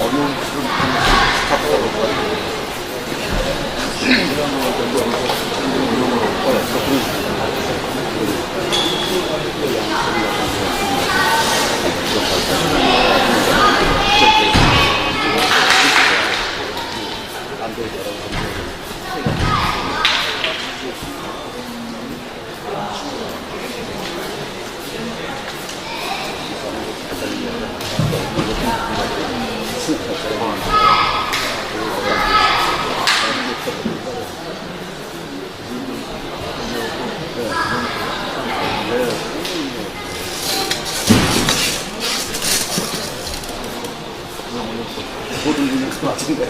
어려운 것을 부탁드리고 이런 것들도 모든 그 같은데.